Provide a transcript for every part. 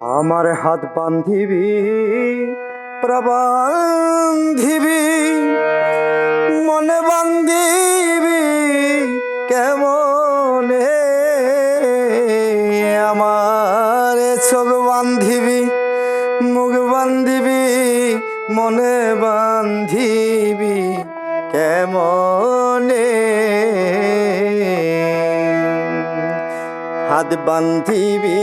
আমার হাত বান্ধিবি, প্রবান্ধিবি, মনে বান্ধিবি কেমন? আমার চোখ বান্ধিবি মুখ বান্ধিবি, মনে বান্ধিবি কেমনে? হাত বান্ধিবি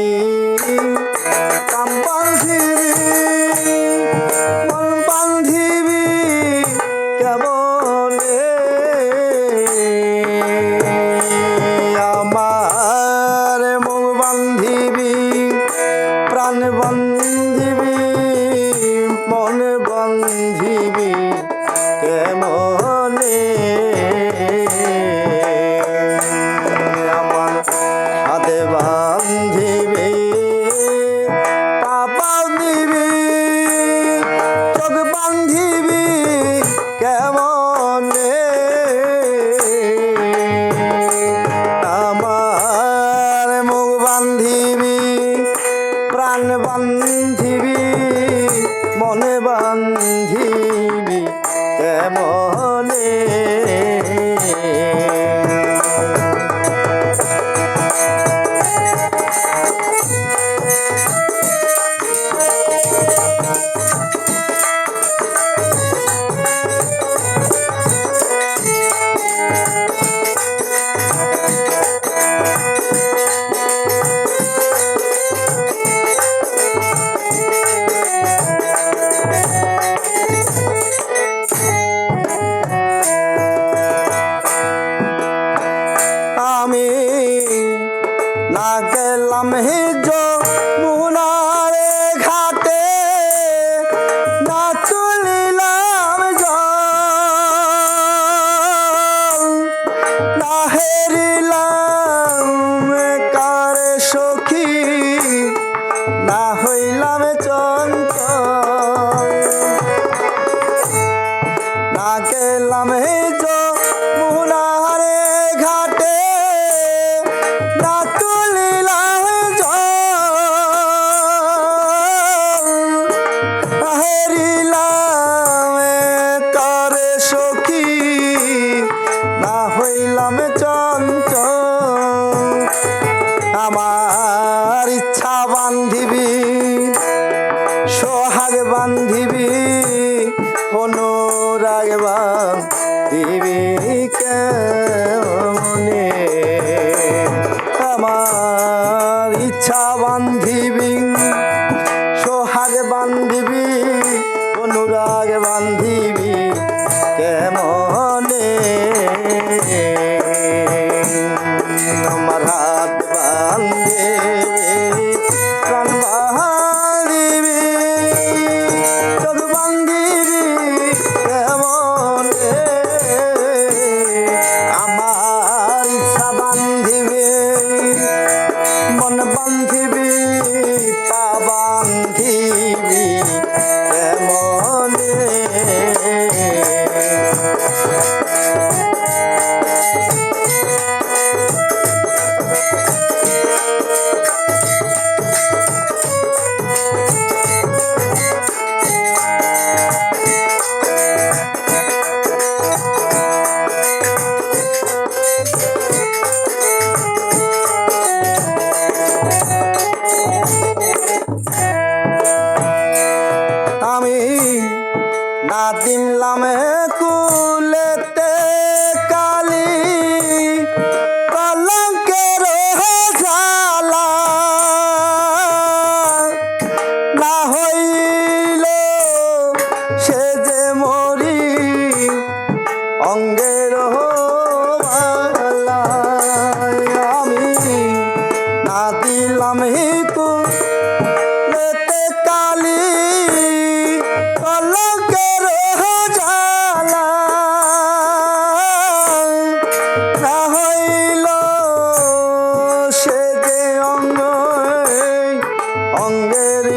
প্রাণ বান্ধিবি কেমনে? হইলাম চঞ্চল। না গেলাম হিজ মুনারে ঘাটে না তুলিলাম হেরিলাম করে সখী না হইলাম অনুরাগ বান্ধিবি কেমনে অঙ্গ অঙ্গের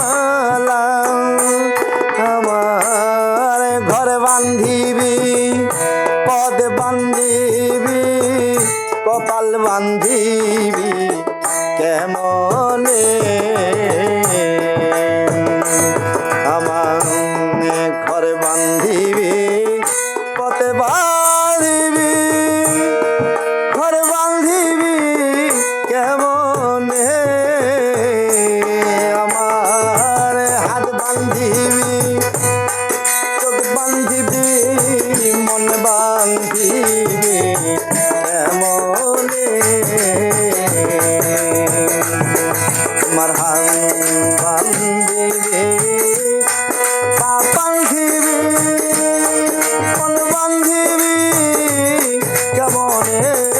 মালা। আমার ঘর বান্ধিবি পদ বান্ধিবি কপাল বান্ধিবি কেমনে? আমার ঘরে বান্ধিবি। রে